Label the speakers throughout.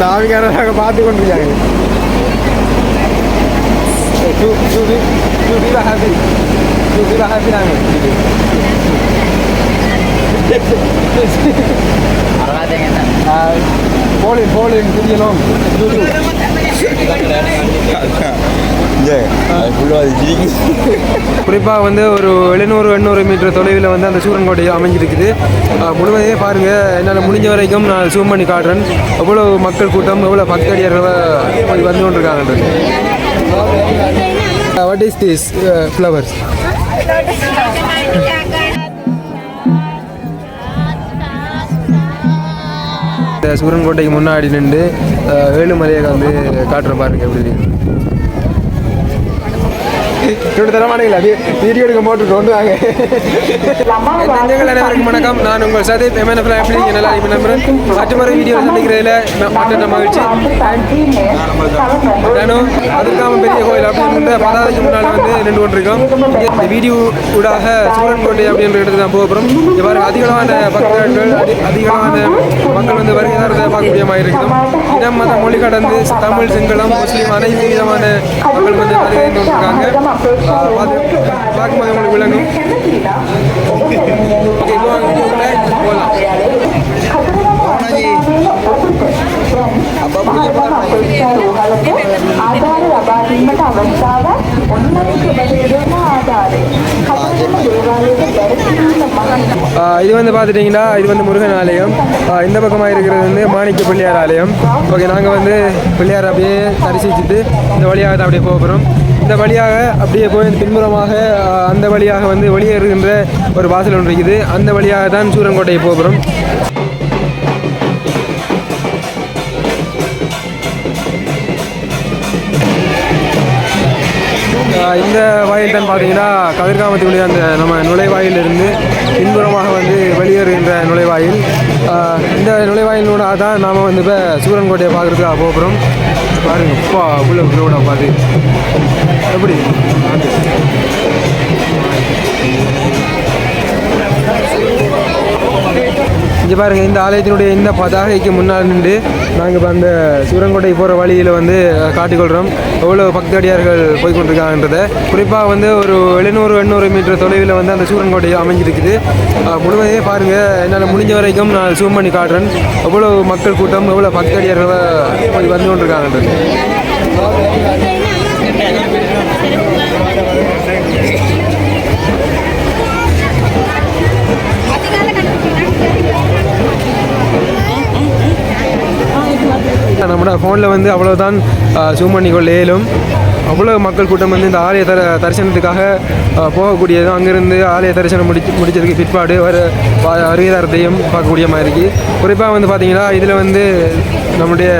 Speaker 1: அந்த ஆவிக்காரராக பார்த்து கொண்டிருக்காங்க டூ டூ போலின் போலின் புரியணும் குறிப்பாக வந்து ஒரு எழுநூறு எண்ணூறு மீட்டர் தொலைவில் வந்து அந்த சூரன்கோட்டை அமைஞ்சிருக்குது. முழுவதையே பாருங்கள் என்னால் முடிஞ்ச வரைக்கும் நான் ஜூம் பண்ணி காட்டுறேன். எவ்வளோ மக்கள் கூட்டம் எவ்வளோ பக்தடியர்கள் வந்து கொண்டிருக்காங்கன்றது what is this flowers uh, இந்த சூரன்கோட்டைக்கு முன்னாடி நின்று ஏழுமலையை வந்து காட்டுற பாருங்க எப்படி இருக்கு. இப்படி வீடியோ எடுக்க போட்டு கொண்டு வாங்க. நெஞ்சங்கள் அனைவருக்கும் வணக்கம். நான் உங்கள் சதீப் எம்என்எஃப்ல எப்படி இருக்கீங்க நல்லா இப்போ நம்புறேன் மற்றொரு வீடியோ சந்திக்கிறதுல மற்ற மகிழ்ச்சி. நானும் அதுக்காம பெரிய கோயில் அப்படின்ற பதாதைக்கு முன்னால் வந்து நின்று கொண்டிருக்கோம். இந்த வீடியோ ஊடாக சூரன்கோட்டை அப்படின்ற இடத்துக்கு தான் போகிறோம் இவ்வாறு அதிகமான அதிகளவான பக்தர்கள் அதி- அதிகளவான மக்கள் வந்து வருகை தரதை பார்க்கக்கூடிய இருக்கும் இனம் மத மொழி கடந்து தமிழ் சிங்களம் முஸ்லீம் அனைத்து விதமான மக்கள் வந்து வருகை கொண்டிருக்காங்க ஆஹ் பார்க்கும்போது உங்களுக்கு விளங்கும் ஓகே இப்போ வாங்க வீடியோக்குள்ள போகலாம்
Speaker 2: ආධාර ලබා දීමට අවස්ථාව ඔන්නයි සුබදේවන ආධාරය. කතරගම දේවාලයට දැරසීම මහන්
Speaker 1: ஆஹ் இது வந்து பார்த்துட்டிங்கன்னா இது வந்து முருகன் ஆலயம் ஆஹ் இந்த பக்கமாக இருக்கிறது வந்து மாணிக்க பிள்ளையார் ஆலயம் ஓகே நாங்கள் வந்து பிள்ளையார் அப்படியே தரிசிச்சுட்டு இந்த வழியாக தான் அப்படியே போகிறோம் இந்த வழியாக அப்படியே போய் பின்புறமாக ஆஹ் அந்த வழியாக வந்து வெளியேறுகின்ற ஒரு வாசல் ஒன்று இருக்குது அந்த வழியாக தான் சூரங்கோட்டையை போகிறோம் இந்த வாயில் தான் பார்த்தீங்கன்னா கதிர்காமத்தினுடைய அந்த நம்ம நுழைவாயிலிருந்து பின்புறமாக வந்து வெளியேறுகின்ற நுழைவாயில். இந்த நுழைவாயிலூடாக தான் நாம் வந்து இப்போ சூரன்கோட்டையை பார்க்குறதுக்காக போகிறோம். பாருங்க அப்பா உள்ள க்ரௌடாக பார்த்து எப்படி? இங்கே பாருங்கள் இந்த ஆலயத்தினுடைய இந்த பதாகைக்கு முன்னால் நின்று நாங்கள் இப்போ அந்த சூரங்கோட்டை போகிற வழியில் வந்து காட்டிக்கொள்கிறோம் எவ்வளோ பக்தடியார்கள் போய் கொண்டிருக்காங்கன்றதை குறிப்பாக வந்து ஒரு எழுநூறு எண்ணூறு மீட்டர் தொலைவில் வந்து அந்த சூரன்கோட்டை அமைஞ்சிருக்குது. அஹ், முழுவதையே பாருங்கள் என்னால் முடிஞ்ச வரைக்கும் நான் ஜூம் பண்ணி காட்டுறேன். எவ்வளோ மக்கள் கூட்டம் எவ்வளோ பக்தடியார்கள் போய் வந்து கொண்டிருக்காங்கன்றது. நம்மளோட ஃபோனில் வந்து அவ்வளோதான் ஜூம் பண்ணிக்கொள்ள இயலும் அவ்வளோ மக்கள் கூட்டம் வந்து இந்த ஆலய தர தரிசனத்துக்காக போகக்கூடியதும் அங்கேருந்து ஆலய தரிசனம் முடிச்சு முடிச்சதுக்கு பிற்பாடு வர வ- பார்க்கக்கூடிய மாதிரி இருக்குது குறிப்பாக வந்து பார்த்தீங்கன்னா இதில் வந்து நம்முடைய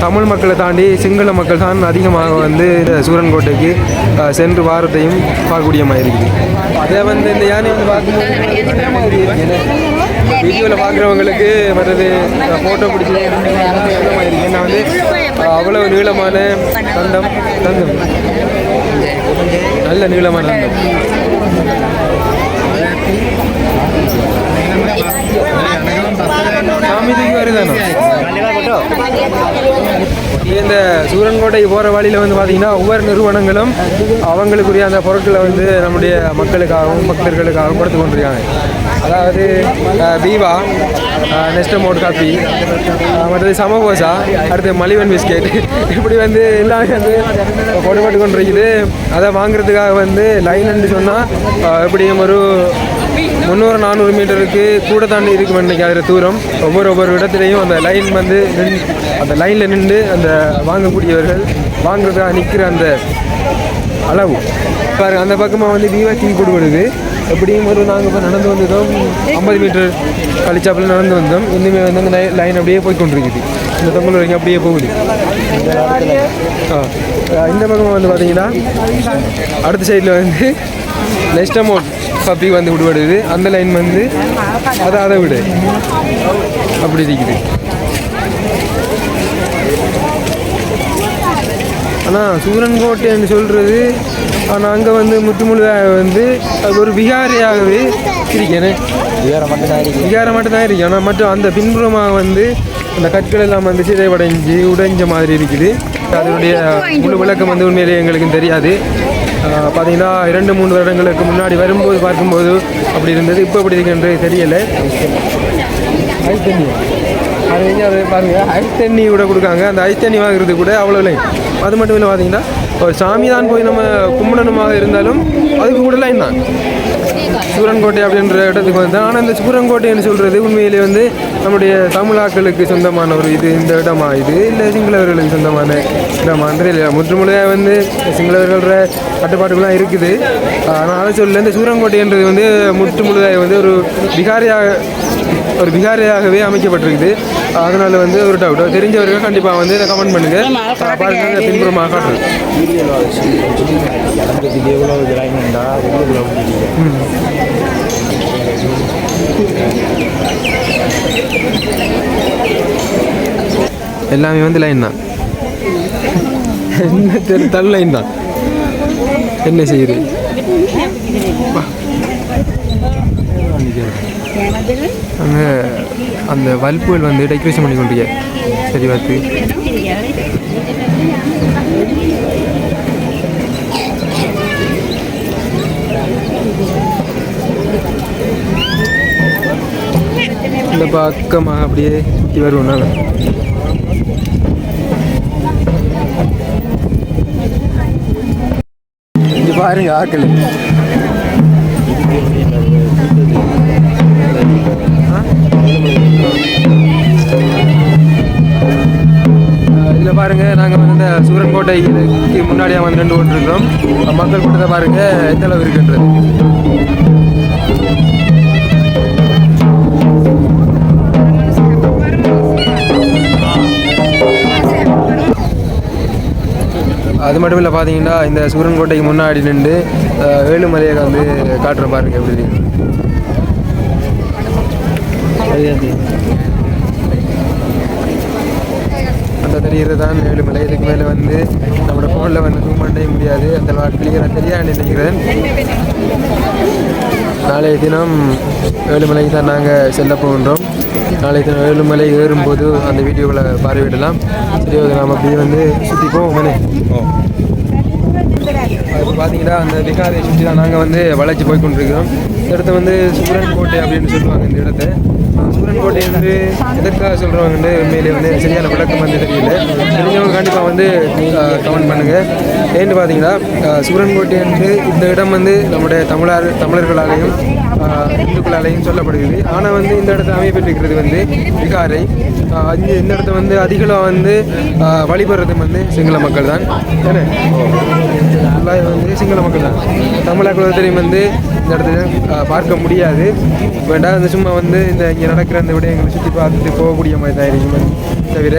Speaker 1: தமிழ் மக்களை தாண்டி சிங்கள மக்கள் தான் அதிகமாக வந்து இந்த சூரன்கோட்டைக்கு சென்று வாரத்தையும் பார்க்கக்கூடிய மாதிரி இருக்குது அதே வந்து இந்த யானை வந்து பார்க்கும்போது வீடியோவில் பார்க்குறவங்களுக்கு மற்றது ஃபோட்டோ பிடிச்சி ஏன்னா வந்து அஹ், அவ்வளவு நீளமான தந்தம் தந்தம். நல்ல நீளமான தந்தம். சாமி தூக்கி வருதானோ? இந்த சூரன்கோட்டை போகிற வழியில் வந்து பார்த்தீங்கன்னா ஒவ்வொரு நிறுவனங்களும் அவங்களுக்குரிய அந்த பொருட்களை வந்து நம்முடைய மக்களுக்காகவும் பக்தர்களுக்காகவும் கொடுத்து கொண்டிருக்காங்க. அதாவது பீவா நெஸ்டமோட் மோட் காஃபி மற்றது சமோசா அடுத்து மலிவன் பிஸ்கெட். இப்படி வந்து எல்லாமே வந்து போட்டுப்பட்டு கொண்டிருக்குது. அதை வாங்குறதுக்காக வந்து லைன் சொன்னால் எப்படியும் ஒரு முந்நூறு நானூறு மீட்டருக்கு கூட தாண்டி இருக்கும் இன்னைக்கு அதில் தூரம். ஒவ்வொரு ஒவ்வொரு இடத்துலையும் அந்த லைன் வந்து நின் அந்த லைனில் நின்று அந்த வாங்கக்கூடியவர்கள் வாங்குறதுக்காக நிற்கிற அந்த அளவு. பாருங்க அந்த பக்கமாக வந்து வீவா டீ கொடுக்குறது எப்படியும் ஒரு நாங்கள் இப்போ நடந்து வந்ததும் ஐம்பது மீட்டர் கழிச்சாப்புல நடந்து வந்தோம். இன்னுமே வந்து அந்த லைன் அப்படியே போய் கொண்டிருக்குது இந்த தொங்கல் வரைக்கும் அப்படியே போகுது. ஆ. இந்த பக்கமாக வந்து பார்த்தீங்கன்னா அடுத்த சைடில் வந்து நெஸ்டமோட் பப்பி வந்து விடுபடுது அந்த லைன் வந்து அதை அதை விடு. அப்படி இருக்குது. ஆனால் சூரன்கோட்டைன்னு சொல்கிறது ஆனால் அங்கே வந்து முற்றுமுழுதாக வந்து அது ஒரு விகாரியாகவே இருக்கேனே
Speaker 3: வேற மட்டும் தான் இருக்கு
Speaker 1: விகாரம் மட்டும் தான் இருக்கு ஆனால் மட்டும் அந்த பின்புறமாக வந்து அந்த கற்கள் எல்லாம் வந்து சிதைவடைஞ்சு உடைஞ்ச மாதிரி இருக்குது. அதனுடைய முழு விளக்கம் வந்து உண்மையிலேயே எங்களுக்கு தெரியாது. பார்த்தீங்கன்னா இரண்டு மூணு வருடங்களுக்கு முன்னாடி வரும்போது பார்க்கும்போது அப்படி இருந்தது. இப்போ அப்படி இருக்குன்றது தெரியலை. ஐஸ் தண்ணி. அது எங்கே அது பாருங்க. ஐஸ் தண்ணி கூட கொடுக்காங்க. அந்த ஐஸ் தண்ணி வாங்குறது கூட அவ்வளோ லைன் அது மட்டும் இல்லை பார்த்தீங்கன்னா ஒரு சாமி தான் போய் நம்ம கும்பிடணுமாக இருந்தாலும் அதுக்கு கூட லைன் தான். சூரன்கோட்டை அப்படின்ற இடத்துக்கு வந்து ஆனால் இந்த சூரன்கோட்டைன்னு சொல்கிறது உண்மையிலே வந்து நம்முடைய தமிழாக்களுக்கு சொந்தமான ஒரு இது இந்த இடமா இது? இல்லை சிங்களவர்களுக்கு சொந்தமான இடமான்னு தெரியல. முற்றுமுழுதாக வந்து சிங்களவர்கள கட்டுப்பாடுகள்லாம் இருக்குது. ஆனால் அதை சொல்ல இந்த சூரன்கோட்டைன்றது வந்து முற்றுமுழுதாக வந்து ஒரு விகாரியாக ஒரு விகாரியாகவே அமைக்கப்பட்டிருக்குது. அதனால வந்து ஒரு டவுட் தெரிஞ்சவர்கள் கண்டிப்பாக வந்து இதை கமெண்ட் பண்ணுங்க. பாருங்க பின்புறமாக
Speaker 3: எவ்வளோ
Speaker 1: எல்லாமே வந்து லைன் தான். என்ன தெரி தள் லைன் தான். என்ன செய்யுது? அங்கே அந்த வல்புகள் வந்து டெக்கரேஷன் பண்ணி கொண்டீங்க சரி பார்த்து. இந்த பக்கமாக அப்படியே சுற்றி வருவோம் நாங்கள் பாருங்க ஆக்கள். இதில் பாருங்க நாங்கள் வந்து இந்த சூரன்கோட்டைக்கு முன்னாடியே வந்து ரெண்டு ஓட்டிருக்கிறோம் மக்கள் கூட்டத்தை பாருங்க எந்த அளவு இருக்குன்றது. அது மட்டும் இல்லை பார்த்தீங்கன்னா இந்த சூரன்கோட்டைக்கு முன்னாடி நின்று அஹ், ஏழுமலையை வந்து காட்டுற பாருங்க எப்படி இருக்கு. அந்த தெரிகிறது தான் ஏழுமலை இதுக்கு மேலே வந்து நம்மளோட ஃபோனில் வந்து ஜூம் பண்ணவே முடியாது. அந்த கிளியராக தெரியாது நினைக்கிறேன். நாளைய தினம் ஏழுமலைக்கு தான் நாங்கள் செல்ல போகின்றோம். நாளைய தினம் ஏழுமலை ஏறும்போது அந்த வீடியோக்களை பார்வையிடலாம். சரி ஓகே நாம் அப்படியே வந்து சுற்றி போவோம் இப்போ பார்த்தீங்கன்னா அந்த விகாரை சுற்றி தான் நாங்கள் வந்து வளைச்சு போய் கொண்டிருக்கிறோம். இந்த இடத்த வந்து சூரன் கோட்டை அப்படின்னு சொல்லுவாங்க இந்த இடத்த. சூரன் வந்து எதற்காக சொல்கிறவங்க உண்மையிலே வந்து சரியான விளக்கம் வந்து தெரியல. தெரிஞ்சவங்க கண்டிப்பாக வந்து கமெண்ட் பண்ணுங்கள் ஏன்னு பார்த்தீங்கன்னா சூரன்கோட்டை வந்து இந்த இடம் வந்து நம்முடைய தமிழர் தமிழர்களாலையும் இந்துக்களாலையும் சொல்லப்படுகிறது. ஆனால் வந்து இந்த இடத்துல அமைப்பட்டிருக்கிறது வந்து விகாரை ஆஹ், இந்த இந்த இடத்த வந்து அதிகளவு வந்து வழிபடுறது வந்து சிங்கள மக்கள் தான் தானே ஃபுல்லாக வந்து சிங்கள மக்கள் தான். தமிழக தெரியும் வந்து இந்த இடத்துல பார்க்க முடியாது. வேண்டாம் அந்த சும்மா வந்து இந்த இங்கே நடக்கிற அந்த விடயங்களை சுற்றி பார்த்துட்டு போகக்கூடிய மாதிரி தான் இருக்கும் தவிர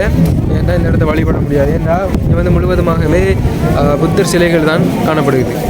Speaker 1: ஏன்னா இந்த இடத்த வழிபட முடியாது? ஏன்னா இங்கே வந்து முழுவதுமாகவே புத்தர் சிலைகள் தான் காணப்படுகிறது.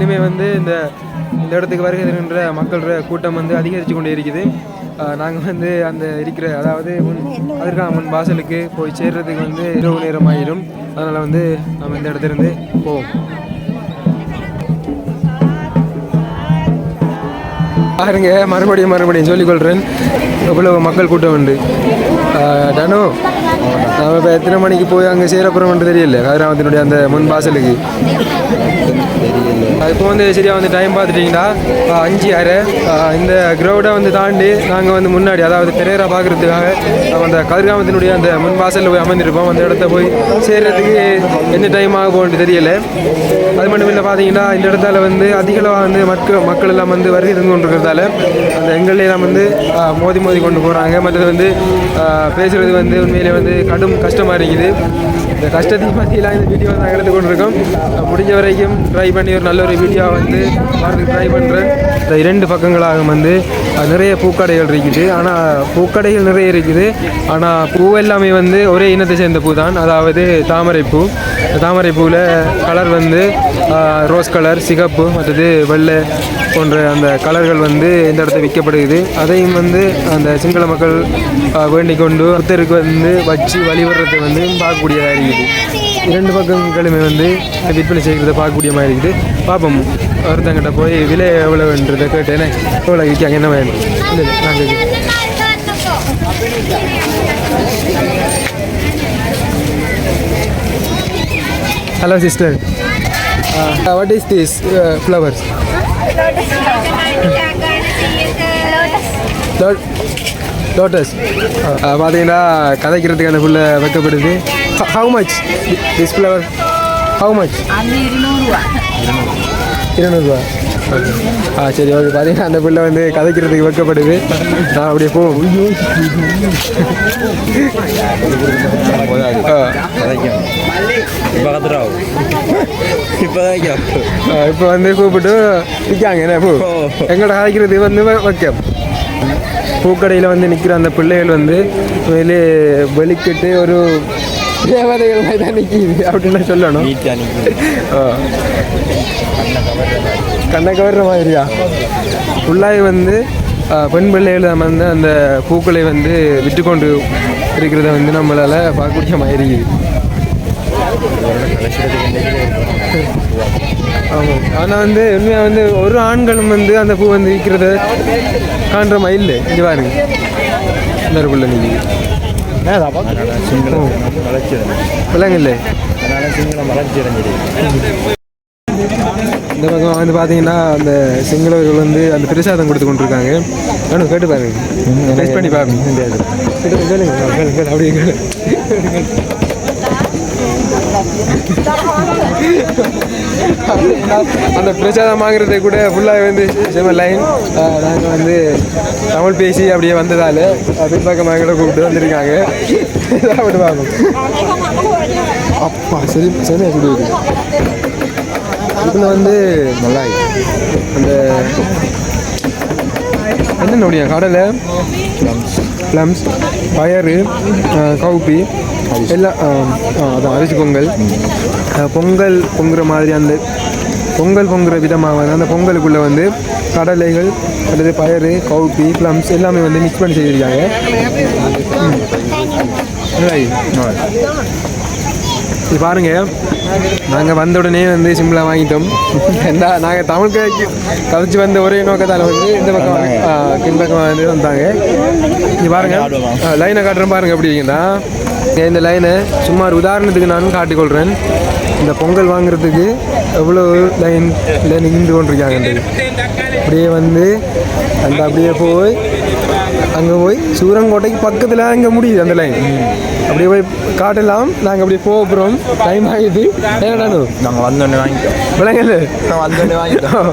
Speaker 1: இன்னுமே வந்து இந்த இந்த இடத்துக்கு வருகை தருகின்ற மக்களோட கூட்டம் வந்து அதிகரித்து கொண்டே இருக்குது. நாங்கள் வந்து அந்த இருக்கிற அதாவது முன் அதற்கான முன் வாசலுக்கு போய் சேர்றதுக்கு வந்து இரவு நேரம் ஆயிடும் அதனால் வந்து நம்ம இந்த இடத்துல இருந்து போவோம். பாருங்க மறுபடியும் மறுபடியும் சொல்லிக்கொள்கிறேன் இவ்வளவு மக்கள் கூட்டம் உண்டு. ஆஹ் தனு இப்போ எத்தனை மணிக்கு போய் அங்கே சேரப்புறோம்னு தெரியல. கதிராமத்தினுடைய அந்த முன் வாசலுக்கு. இப்போ வந்து சரியாக வந்து டைம் பார்த்துட்டிங்கன்னா அஞ்சு அரை இந்த கிரௌடை வந்து தாண்டி நாங்கள் வந்து முன்னாடி அதாவது பெரேரா பார்க்குறதுக்காக அந்த கதிர்காமத்தினுடைய அந்த முன் வாசலில் போய் அமர்ந்திருப்போம். அந்த இடத்த போய் சேர்கிறதுக்கு எந்த டைம் ஆக போகணும்னு தெரியல. அது மட்டும் இல்லை பார்த்தீங்கன்னா இந்த இடத்துல வந்து அதிகளவாக வந்து மக்கள் மக்கள் எல்லாம் வந்து வருகை இருந்து கொண்டிருக்கிறதால அந்த எங்களையெல்லாம் வந்து மோதி மோதி கொண்டு போகிறாங்க மற்றது வந்து பேசுகிறது வந்து உண்மையிலே வந்து கடும் கஷ்டமாக இருக்குது. இந்த கஷ்டத்தையும் பற்றிலாம் இந்த வீடியோ நாங்கள் எடுத்து கொண்டிருக்கோம். முடிஞ்ச வரைக்கும் ட்ரை பண்ணி ஒரு நல்ல ஒரு வீடியோ வந்து வரதுக்கு ட்ரை பண்ணுறேன் இந்த இரண்டு பக்கங்களாக வந்து நிறைய பூக்கடைகள் இருக்குது. ஆனால் பூக்கடைகள் நிறைய இருக்குது. ஆனால் பூ எல்லாமே வந்து ஒரே இனத்தை சேர்ந்த பூ தான் அதாவது தாமரை பூ. தாமரை பூவில் கலர் வந்து ரோஸ் கலர் சிகப்பு மற்றது வெள்ளை போன்ற அந்த கலர்கள் வந்து இந்த இடத்துல விற்கப்படுகிறது. அதையும் வந்து அந்த சிங்கள மக்கள் வேண்டிக் கொண்டு ஒருத்தருக்கு வந்து வச்சு வழிபடுறதை வந்து பார்க்கக்கூடியதாக இருக்குது. இரண்டு பக்கங்களுமே வந்து விற்பனை செய்கிறத பார்க்கக்கூடிய மாதிரி இருக்குது. பார்ப்போம். ஒருத்தங்கிட்ட போய் விலை எவ்வளோன்றதை கேட்டேனே. எவ்வளோ விற்காங்க என்ன வேணும்? இல்லை இல்லை நான் hello sister what is this flowers lotus uh, uh, uh, பார்த்தீங்கன்னா கதைக்கிறதுக்கு அந்த புள்ள வைக்கப்படுது. How much this flower how much இருநூறுவா ஆ சரி ஓகே பார்த்தீங்கன்னா அந்த பிள்ளை வந்து கதைக்கிறதுக்கு வைக்கப்படுது நான் அப்படியே போ
Speaker 3: இப்போ
Speaker 1: வந்து கூப்பிட்டு விற்காங்க என்ன பூ எங்கள்ட கதைக்கிறது வந்து வைக்கம் பூக்கடையில் வந்து நிற்கிற அந்த பிள்ளைகள் வந்து வெளியே வெளிக்கிட்டு ஒரு தேவதைகள் மாதிரி தான் நிற்கிது அப்படின்னு சொல்லணும். கண்ணை கவர்ற மாதிரியா ஃபுல்லாக வந்து பெண் பிள்ளைகள் வந்து அந்த பூக்களை வந்து விட்டு கொண்டு இருக்கிறத வந்து நம்மளால் பார்க்கக்கூடிய மாதிரி ஆமாம் ஆனால் வந்து உண்மையாக வந்து ஒரு ஆண்களும் வந்து அந்த பூ வந்து விற்கிறத காண்ற இல்லை இங்கே பாருங்க இந்த நிற்கிது
Speaker 3: சிங்களம் வளர்ச்சி அடைஞ்சு
Speaker 1: பிள்ளைங்க இல்லை
Speaker 3: அதனால சிங்களம் வளர்ச்சி அடைஞ்சிருக்கு
Speaker 1: இந்த பக்கம் வந்து பார்த்தீங்கன்னா அந்த சிங்களவர்கள் வந்து அந்த பிரசாதம் கொடுத்து கொண்டிருக்காங்க வேணும் கேட்டு பாருங்க டெஸ்ட் பண்ணி பாருங்க கேளுங்க கேளுங்க கேளுங்க அப்படியே அந்த பிரசாதம் வாங்குறது கூட ஃபுல்லாக வந்து செம லைன் நாங்கள் வந்து தமிழ் பேசி அப்படியே வந்ததால் பின்பக்கமாக கூட கூப்பிட்டு வந்திருக்காங்க. சாப்பிட்டு பார்ப்போம் அப்பா சரி சரியாக சொல்லுது இதில் வந்து நல்லா அந்த என்ன நோடியா கடலை? ப்ளம்ஸ் பயறு கவுப்பி. எல்லாம் அதான் அரிசி பொங்கல். பொங்கல் பொங்குற மாதிரி அந்த பொங்கல் பொங்குற விதமாக வந்து அந்த பொங்கலுக்குள்ளே வந்து கடலைகள் அல்லது பயறு கவுப்பி ப்ளம்ஸ் எல்லாமே வந்து மிக்ஸ் பண்ணி செய்திருக்காங்க. இது பாருங்க. நாங்கள் வந்த உடனே வந்து சிம்பிளாக வாங்கிட்டோம். என்ன நாங்கள் தமிழ் கதைச்சு வந்த ஒரே நோக்கத்தால் வந்து இந்த பக்கம் பின்பக்கம் வந்து வந்தாங்க. இது பாருங்க. லைனை காட்டுறேன் பாருங்க எப்படி இருக்குன்னா இந்த லைனை சுமார் உதாரணத்துக்கு நான் காட்டிக்கொள்கிறேன் இந்த பொங்கல் வாங்குறதுக்கு எவ்வளோ லைன் நின்று கொண்டிருக்காங்க அப்படியே வந்து அந்த அப்படியே போய் அங்கே போய் சூரங்கோட்டைக்கு பக்கத்தில் அங்கே முடியுது அந்த லைன் அப்படியே போய் காட்டலாம். நாங்கள் அப்படியே போக போகிறோம் டைம் ஆகிடுது ஏன்னா
Speaker 3: நாங்கள் வந்தோடனே வாங்கிட்டோம்.
Speaker 1: விளங்கல?
Speaker 3: நான் வந்தோடனே வாங்கிட்டோம்.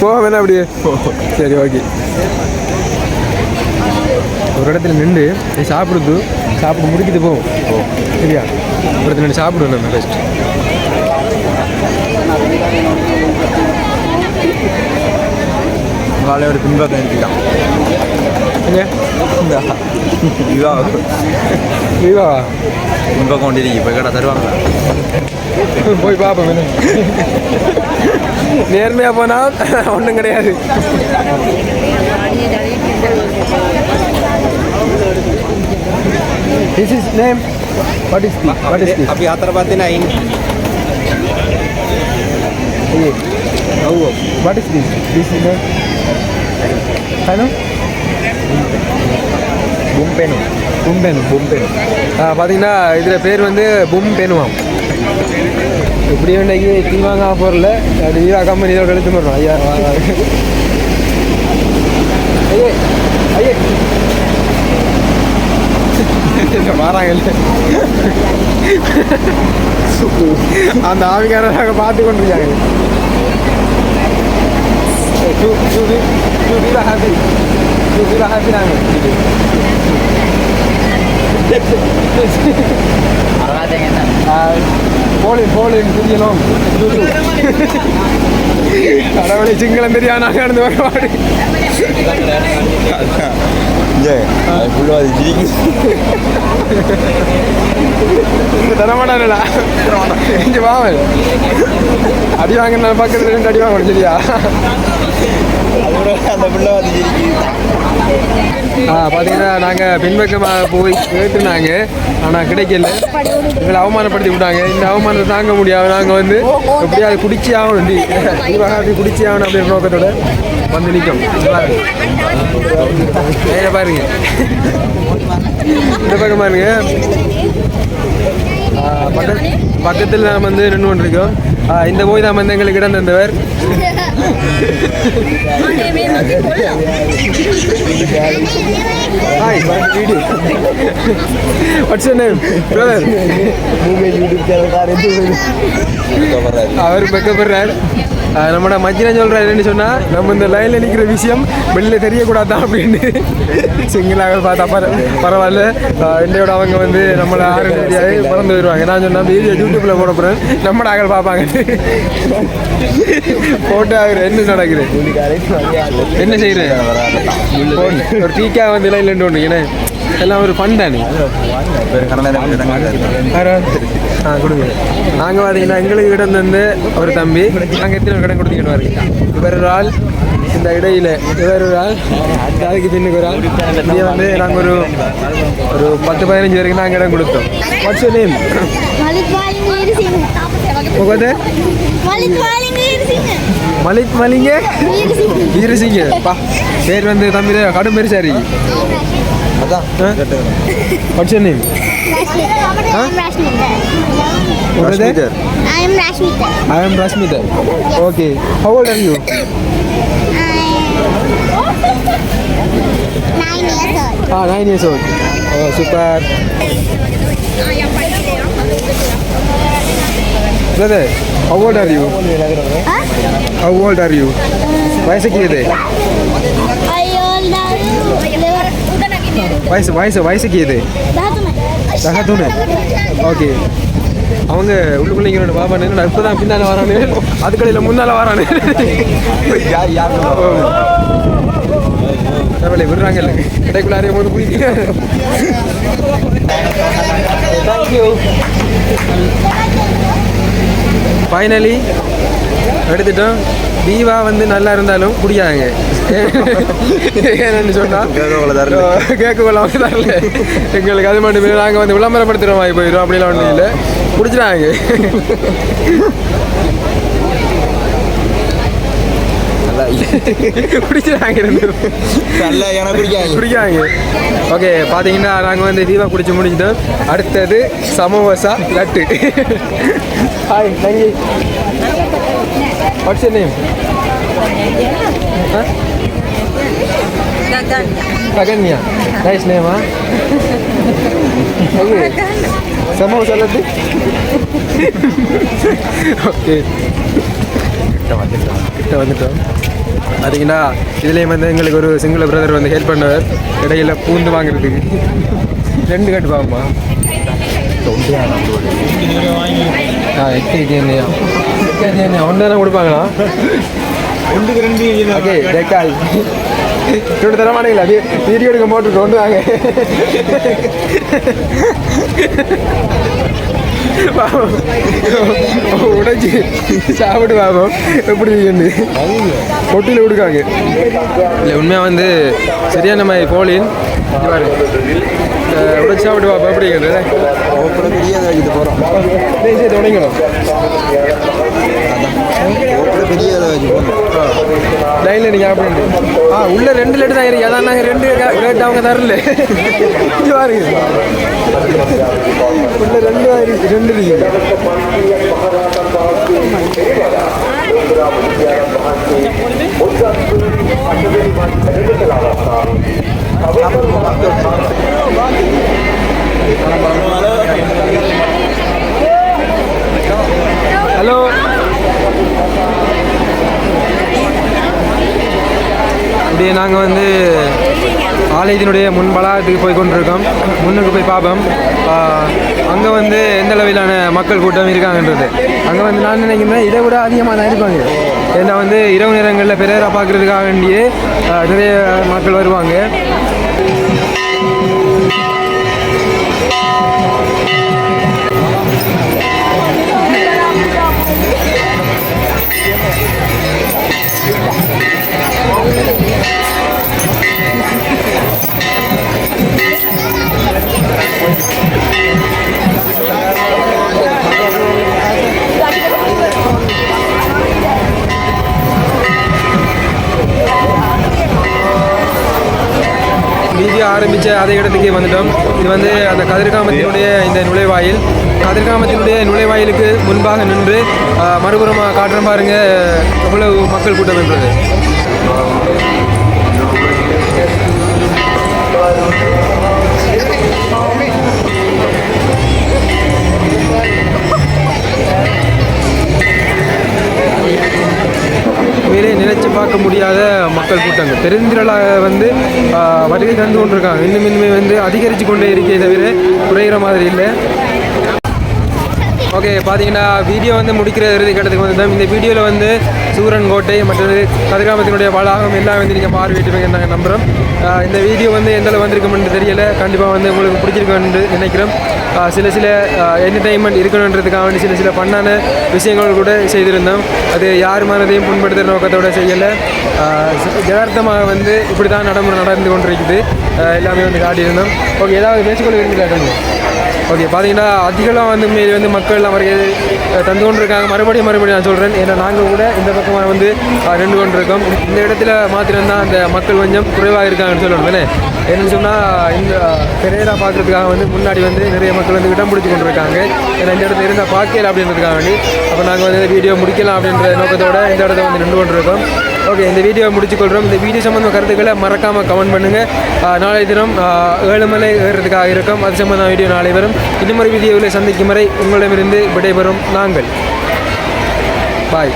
Speaker 1: போக வேணாம் அப்படியே. சரி ஓகே ஒரு இடத்துல நின்று சாப்பிடுது சாப்பிட்டு முடிக்கிட்டு போவோம் சரியா? ஒரு இடத்துல நின்று சாப்பிடுவோம் நம்ம பெஸ்ட்
Speaker 3: காலையோட பின்பக்கம் இருக்கலாம்
Speaker 1: எங்க?
Speaker 3: இதுவா
Speaker 1: விவா
Speaker 3: பின்பக்கம் கொண்டு இருக்கு இப்போ கடை தருவாங்க.
Speaker 1: போய் பார்ப்போம் நேர்மையாக போனால் ஒன்றும் கிடையாது. This is name. What is this? What is this?
Speaker 3: அப்படி யாத்திரை பார்த்தீங்கன்னா
Speaker 1: Hey, oh, what is this? This is name. Hello?
Speaker 3: பும்பெனு
Speaker 1: பும்பென் பும்பென் பார்த்தீங்கன்னா இதில் பேர் வந்து பும் பெனுவாம் இப்படி இன்னைக்கு தீவாங்க போகிறல அது ஈரா கம்பெனி இதோட எடுத்து போடுறோம். ஐயே ஐயே இந்த அந்த ஆவிக்காரர் நாங்கள் பார்த்து கொண்டிருக்காங்க ஹாப்பி ஹாப்பி நாங்கள் போலி தெரியணும் கடவுளை சிங்களம் தெரியாது நாங்கள் நடந்து வரவாடு தரமாட்டானடா இங்கே வாவல் அடி வாங்கின பக்கத்தில் ரெண்டு அடி வாங்கணும் சரியா?
Speaker 3: அந்த ஜிரிக்கு
Speaker 1: ஆ பார்த்தீங்கன்னா நாங்கள் பின்பக்கமாக போய் கேட்டுனாங்க. ஆனால் கிடைக்கல. எங்களை அவமானப்படுத்தி விட்டாங்க. இந்த அவமானத்தை தாங்க முடியாது. நாங்கள் வந்து எப்படியாவது குடிச்சி ஆகணும். டி தீபாவளி குடிச்சி ஆகணும் அப்படின்ற நோக்கத்தோட வந்து நிற்கும் நேர பாருங்க. இந்த பக்கம் பாருங்க. பக்கத்தில் நாம் வந்து நின்று கொண்டிருக்கோம் இந்த போய் தான் வந்து எங்களுக்கு இடம் தந்தவர். Hi video what's name brother அவர் பெக்கப்படுறார் நம்ம நம்மட மச்சினா சொல்கிறார் என்னன்னு சொன்னால் நம்ம இந்த லைனில் நிற்கிற விஷயம் வெளியில் தெரியக்கூடாதான் அப்படின்னு. சிங்கிளாக பார்த்தா பர பரவாயில்ல. ஆஹ் என்னையோட அவங்க வந்து நம்மளை ஆறு தெரியாது பறந்து வருவாங்க. நான் சொன்னால் வீடியோ யூடியூப்பில் போட போகிறேன் நம்மட ஆகல் பார்ப்பாங்க. போட்டோ ஆகுற என்ன நடக்குது? என்ன செய்யறேன் ஒரு டீக்கா வந்து லைனில் நின்று ஏன்னா எல்லாம் ஒரு ஃபன் தானே. ஆ கொடுங்க. நாங்கள் பார்த்தீங்கன்னா எங்களுக்கு இடம் தந்து ஒரு தம்பி நாங்கள் எத்தனை கடன் கொடுத்துக்கிட்டு வரீங்க இவர் ஒரு ஆள் இந்த இடையில இவர் ஒரு ஆள். அதுக்கு பின்னுக்கு ஒரு ஆள். இங்கே வந்து நாங்கள் ஒரு ஒரு பத்து பதினஞ்சு வரைக்கும் நாங்கள் இடம் கொடுத்தோம். வாட்ஸ் யூர் நேம்
Speaker 4: மலிக் வாலிங்க இருசிங்க
Speaker 1: உங்க
Speaker 4: மலிக்
Speaker 1: மலிங்க? வீரசிங்க பா. பேர் வந்து தம்பி கடும் பெருசாரி.
Speaker 3: அதான்.
Speaker 1: What's your name
Speaker 4: I am Rashmita. I am Rashmita.
Speaker 1: I am Rashmita okay how old are you
Speaker 4: Nine years old.
Speaker 1: Ah, nine years old. Oh, super. Brother, how old are you?
Speaker 4: Huh?
Speaker 1: How old are you? வயசுக்கு இது? வயசு வயசு வயசுக்கு இது சகத்துணை okay அவங்க உள்ளுக்குள்ள இங்கே பாபா நின்று இப்போ தான் பின்னால் வரானு அதுக்கடையில் முன்னால் வரானு
Speaker 3: யார் யார்
Speaker 1: பரவாயில்ல விடுறாங்க இல்லை. கடைக்குள்ள அறியும் போது குடிக்க தேங்க்யூ ஃபைனலி எடுத்துட்டோம். தீவா வந்து நல்லா இருந்தாலும் குடிக்காங்க ஏன்னு சொன்னால். கேட்க கொள்ள அவங்க தரல. எங்களுக்கு அது மட்டும் நாங்கள் வந்து விளம்பரப்படுத்துகிற மாதிரி போயிடும். அப்படிலாம் ஒன்றும் இல்லை. குடிச்சிட்டாங்க பேரும்.
Speaker 3: நல்ல பிடிக்காது.
Speaker 1: குடிக்காங்க ஓகே பார்த்தீங்கன்னா நாங்கள் வந்து தீபா குடிச்சு முடிச்சிட்டோம். அடுத்தது சமோசா லட்டு. ஹாய் தங்கி வாட்ஸ் நேம் ககன்யா நைஸ் நேமா சமோசா லட்டு ஓகே கிட்ட வந்துட்டோம் பார்த்தீங்கன்னா இதுலேயும் வந்து எங்களுக்கு ஒரு சிங்கள பிரதர் வந்து ஹெல்ப் பண்ணவர். இடையில பூந்து வாங்குறதுக்கு. ரெண்டு கட்டு பாப்பா ஆ எட்டு ஒன்று தானே கொடுப்பாங்களா?
Speaker 3: ரெண்டு
Speaker 1: ஓகே டெக்காய் ரெண்டு தர மாட்டீங்களா? வீடியோ எடுக்க போட்டு கொண்டு வாங்க. பாவம். உடைச்சு சாப்பிட்டு பாப்போம் எப்படி இருந்து பொட்டியில் கொடுக்காங்க. இல்லை உண்மையாக வந்து சரியான மாதிரி போலின். இங்க பாரு. உடைச்சு சாப்பிட்டு பாப்போம். எப்படி இருக்குது?
Speaker 3: கூட பெரிய போகிறோம்
Speaker 1: சரி தொடங்கணும்
Speaker 3: பெரிய போகணும்
Speaker 1: லைனில் நீங்கள் அப்படின்னு ஆ உள்ள ரெண்டு லெட்டு தான் இருக்கு. அதான் ரெண்டு ரேட் அவங்க தரல. இங்க பாருங்க. உள்ள ரெண்டு தான் இருக்கு. ரெண்டு ஹலோ. அப்படியே நாங்கள் வந்து ஆலயத்தினுடைய முன் வளாகத்துக்கு போய் கொண்டிருக்கோம். முன்னுக்கு போய் பார்ப்போம். அங்கே வந்து எந்த அளவிலான மக்கள் கூட்டம் இருக்காங்கன்றது. அங்கே வந்து நான் நினைக்கிறேன் இதை விட அதிகமாக தான் இருப்பாங்க. ஏன்னா வந்து இரவு நேரங்களில் பெரியரா பார்க்குறதுக்காக வேண்டியே நிறைய மக்கள் வருவாங்க. ஆரம்பித்த அதே இடத்துக்கே வந்துட்டோம். இது வந்து அந்த கதிர்காமத்தினுடைய இந்த நுழைவாயில். கதிர்காமத்தினுடைய நுழைவாயிலுக்கு முன்பாக நின்று மறுபுறமாக காட்டுற பாருங்க எவ்வளவு மக்கள் கூட்டம் என்றது மக்கள் கூட்டங்கள். பெருந்திரளாக வந்து வருகை தந்து கொண்டிருக்காங்க. இன்னும் இன்னுமே வந்து அதிகரித்து கொண்டே இருக்கே தவிர குறையிற மாதிரி இல்லை. ஓகே பார்த்தீங்கன்னா வீடியோ வந்து முடிக்கிற இறுதி கட்டத்துக்கு வந்துட்டோம். இந்த வீடியோவில் வந்து சூரன் கோட்டை மற்றது கதிராமத்தினுடைய வளாகம் எல்லாம் வந்து நீங்கள் பார்வையிட்டுருவீங்க நாங்கள் நம்புகிறோம் இந்த வீடியோ வந்து எந்தளவு வந்திருக்குமென்று தெரியலை. கண்டிப்பாக வந்து உங்களுக்கு பிடிச்சிருக்குன்னு நினைக்கிறோம். சில சில என்டர்டைன்மெண்ட் இருக்கணுன்றதுக்காக வேண்டி சில சில பண்ணான விஷயங்கள் கூட செய்திருந்தோம். அது யார் மனதையும் புண்படுத்துகிற நோக்கத்தோடு செய்யலை. யதார்த்தமாக வந்து இப்படி தான் நடைமுறை நடந்து கொண்டிருக்குது. எல்லாமே வந்து காட்டியிருந்தோம். ஓகே ஏதாவது பேசிக்கொள்ள விரும்பி காட்டுங்க ஓகே பார்த்தீங்கன்னா அதிகமாக வந்து மீறி வந்து மக்கள்லாம் எல்லாம் தந்து கொண்டு இருக்காங்க மறுபடியும் மறுபடியும் நான் சொல்கிறேன் ஏன்னா நாங்கள் கூட இந்த பக்கமாக வந்து நின்று கொண்டு இருக்கோம் இந்த இடத்துல மாத்திரம்தான் அந்த மக்கள் கொஞ்சம் குறைவாக இருக்காங்கன்னு சொல்லணும். தானே என்னன்னு சொன்னால் இந்த பெரேரா பார்க்குறதுக்காக வந்து முன்னாடி வந்து நிறைய மக்கள் வந்து இடம் பிடிச்சி கொண்டு இருக்காங்க ஏன்னா இந்த இடத்துல இருந்தால் பார்க்கல அப்படின்றதுக்காக வேண்டி. அப்போ நாங்கள் வந்து வீடியோ முடிக்கலாம் அப்படின்ற நோக்கத்தோடு இந்த இடத்துல வந்து நின்று கொண்டு இருக்கோம் ஓகே இந்த வீடியோவை முடிச்சுக்கொள்கிறோம். இந்த வீடியோ சம்மந்த கருத்துக்களை மறக்காமல் கமெண்ட் பண்ணுங்கள் நாளை தினம் ஏழுமலை ஏறுறதுக்காக இருக்கும். அது சம்மந்தம் வீடியோ நாளை வரும். இன்னும் ஒரு வீடியோவில் சந்திக்கும் வரை உங்களிடமிருந்து விடைபெறும் நாங்கள். பாய்